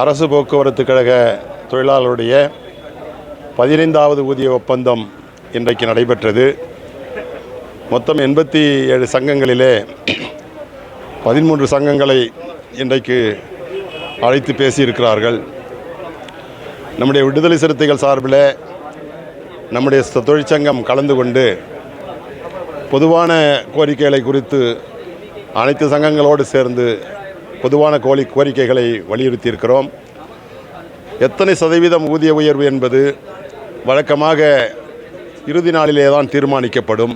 அரசு போக்குவரத்து கழக தொழிலாளருடைய பதினைந்தாவது ஊதிய ஒப்பந்தம் இன்றைக்கு நடைபெற்றது. மொத்தம் எண்பத்தி ஏழு சங்கங்களிலே பதிமூன்று சங்கங்களை இன்றைக்கு அழைத்து பேசியிருக்கிறார்கள். நம்முடைய விடுதலை சிறுத்தைகள் சார்பில் நம்முடைய தொழிற்சங்கம் கலந்து கொண்டு பொதுவான கோரிக்கைகளை குறித்து அனைத்து சங்கங்களோடு சேர்ந்து பொதுவான கோரி கோரிக்கைகளை வலியுறுத்தியிருக்கிறோம். எத்தனை சதவீதம் ஊதிய உயர்வு என்பது வழக்கமாக இறுதி நாளிலே தான் தீர்மானிக்கப்படும்.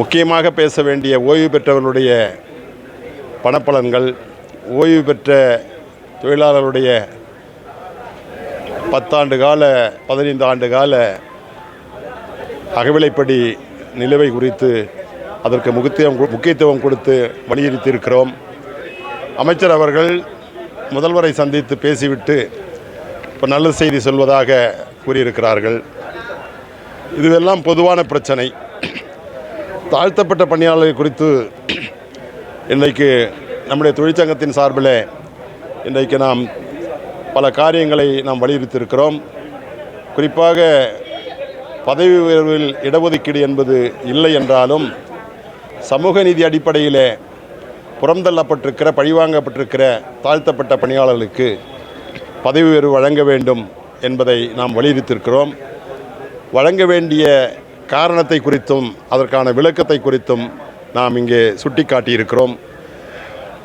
முக்கியமாக பேச வேண்டிய ஓய்வு பெற்றவர்களுடைய பணப்பலன்கள் ஓய்வு பெற்ற தொழிலாளருடைய பத்தாண்டு கால பதினைந்து ஆண்டு கால அகவிலைப்படி நிலுவை குறித்து அதற்கு முக்கியத்துவம் முக்கியத்துவம் கொடுத்து வலியுறுத்தியிருக்கிறோம். அமைச்சர் அவர்கள் முதல்வரை சந்தித்து பேசிவிட்டு இப்போ நல்ல செய்தி சொல்வதாக கூறியிருக்கிறார்கள். இதுவெல்லாம் பொதுவான பிரச்சனை. தாழ்த்தப்பட்ட பணியாளர்கள் குறித்து இன்றைக்கு நம்முடைய தொழிற்சங்கத்தின் சார்பில் இன்றைக்கு நாம் பல காரியங்களை நாம் வலியுறுத்தியிருக்கிறோம். குறிப்பாக பதவி உயர்வில் இடஒதுக்கீடு என்பது இல்லை என்றாலும் சமூக நீதி அடிப்படையிலே புறந்தள்ளப்பட்டிருக்கிற பழிவாங்கப்பட்டிருக்கிற தாழ்த்தப்பட்ட பணியாளர்களுக்கு பதவி உயர்வு வழங்க வேண்டும் என்பதை நாம் வலியுறுத்தியிருக்கிறோம். வழங்க வேண்டிய காரணத்தை குறித்தும் அதற்கான விளக்கத்தை குறித்தும் நாம் இங்கே சுட்டிக்காட்டியிருக்கிறோம்.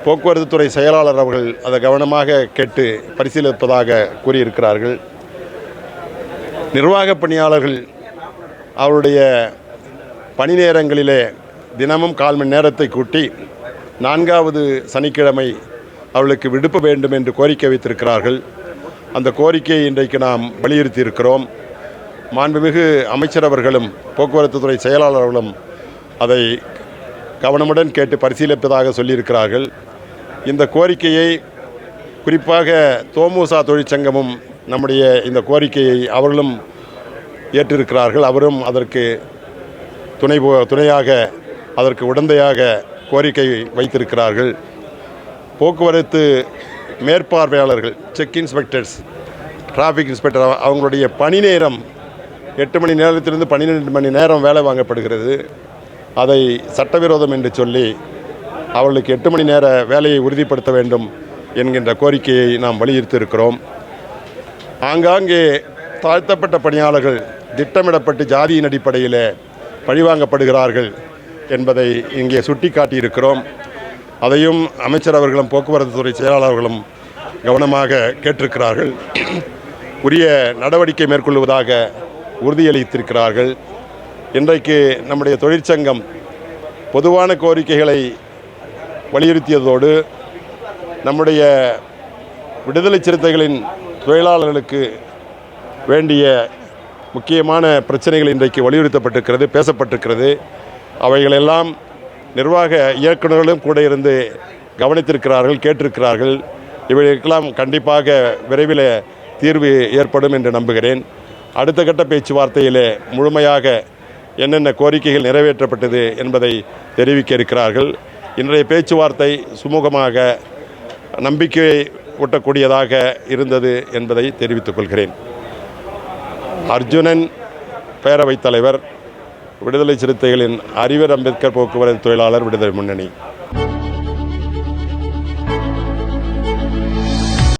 போக்குவரத்து துறை செயலாளர் அவர்கள் அதை கவனமாக கேட்டு பரிசீலிப்பதாக கூறியிருக்கிறார்கள். நிர்வாக பணியாளர்கள் அவருடைய பணி நேரங்களிலே தினமும் கால் மணி நேரத்தை கூட்டி நான்காவது சனிக்கிழமை அவளுக்கு விடுப்பு வேண்டும் என்று கோரிக்கை வைத்திருக்கிறார்கள். அந்த கோரிக்கையை இன்றைக்கு நாம் வலியுறுத்தி இருக்கிறோம் மாண்புமிகு அமைச்சரவர்களும் போக்குவரத்து துறை செயலாளர்களும் அதை கவனமுடன் கேட்டு பரிசீலிப்பதாக சொல்லியிருக்கிறார்கள். இந்த கோரிக்கையை குறிப்பாக தோமுசா தொழிற்சங்கமும் நம்முடைய இந்த கோரிக்கையை அவர்களும் ஏற்றிருக்கிறார்கள். அவரும் அதற்கு துணை போ- துணையாக அதற்கு உடந்தையாக கோரிக்கை வைத்திருக்கிறார்கள். போக்குவரத்து மேற்பார்வையாளர்கள் செக் இன்ஸ்பெக்டர்ஸ் டிராஃபிக் இன்ஸ்பெக்டர் அவங்களுடைய பணி நேரம் எட்டு மணி நேரத்திலிருந்து பன்னிரெண்டு மணி நேரம் வேலை வாங்கப்படுகிறது. அதை சட்டவிரோதம் என்று சொல்லி அவர்களுக்கு எட்டு மணி நேர வேலையை உறுதிப்படுத்த வேண்டும் என்கின்ற கோரிக்கையை நாம் வலியுறுத்தியிருக்கிறோம். ஆங்காங்கே தாழ்த்தப்பட்ட பணியாளர்கள் திட்டமிடப்பட்டு ஜாதியின் அடிப்படையில் பழிவாங்கப்படுகிறார்கள். என்பதை இங்கே சுட்டிக்காட்டியிருக்கிறோம். அதையும் அமைச்சர் அவர்களும் போக்குவரத்து துறை செயலாளர்களும் கவனமாக கேட்டிருக்கிறார்கள். உரிய நடவடிக்கை மேற்கொள்வதாக உறுதியளித்திருக்கிறார்கள். இன்றைக்கு நம்முடைய தொழிற்சங்கம் பொதுவான கோரிக்கைகளை வலியுறுத்தியதோடு நம்முடைய விடுதலை சிறுத்தைகளின் தொழிலாளர்களுக்கு வேண்டிய முக்கியமான பிரச்சனைகள் இன்றைக்கு வலியுறுத்தப்பட்டிருக்கிறது பேசப்பட்டிருக்கிறது. அவைகளெல்லாம் நிர்வாக இயக்குநர்களும் கூட இருந்து கவனித்திருக்கிறார்கள் கேட்டிருக்கிறார்கள். இவைகளுக்கெல்லாம் கண்டிப்பாக விரைவில் தீர்வு ஏற்படும் என்று நம்புகிறேன். அடுத்த கட்ட பேச்சுவார்த்தையிலே முழுமையாக என்னென்ன கோரிக்கைகள் நிறைவேற்றப்பட்டது என்பதை தெரிவிக்க இருக்கிறார்கள். இன்றைய பேச்சுவார்த்தை சுமூகமாக நம்பிக்கை ஊட்டக்கூடியதாக இருந்தது என்பதை தெரிவித்துக் கொள்கிறேன். அர்ஜுனன் பேரவைத் தலைவர் விடுதலை சிறுத்தைகளின் அறிவர் அம்பேத்கர் போக்குவரத்து தொழிலாளர் விடுதலை முன்னணி.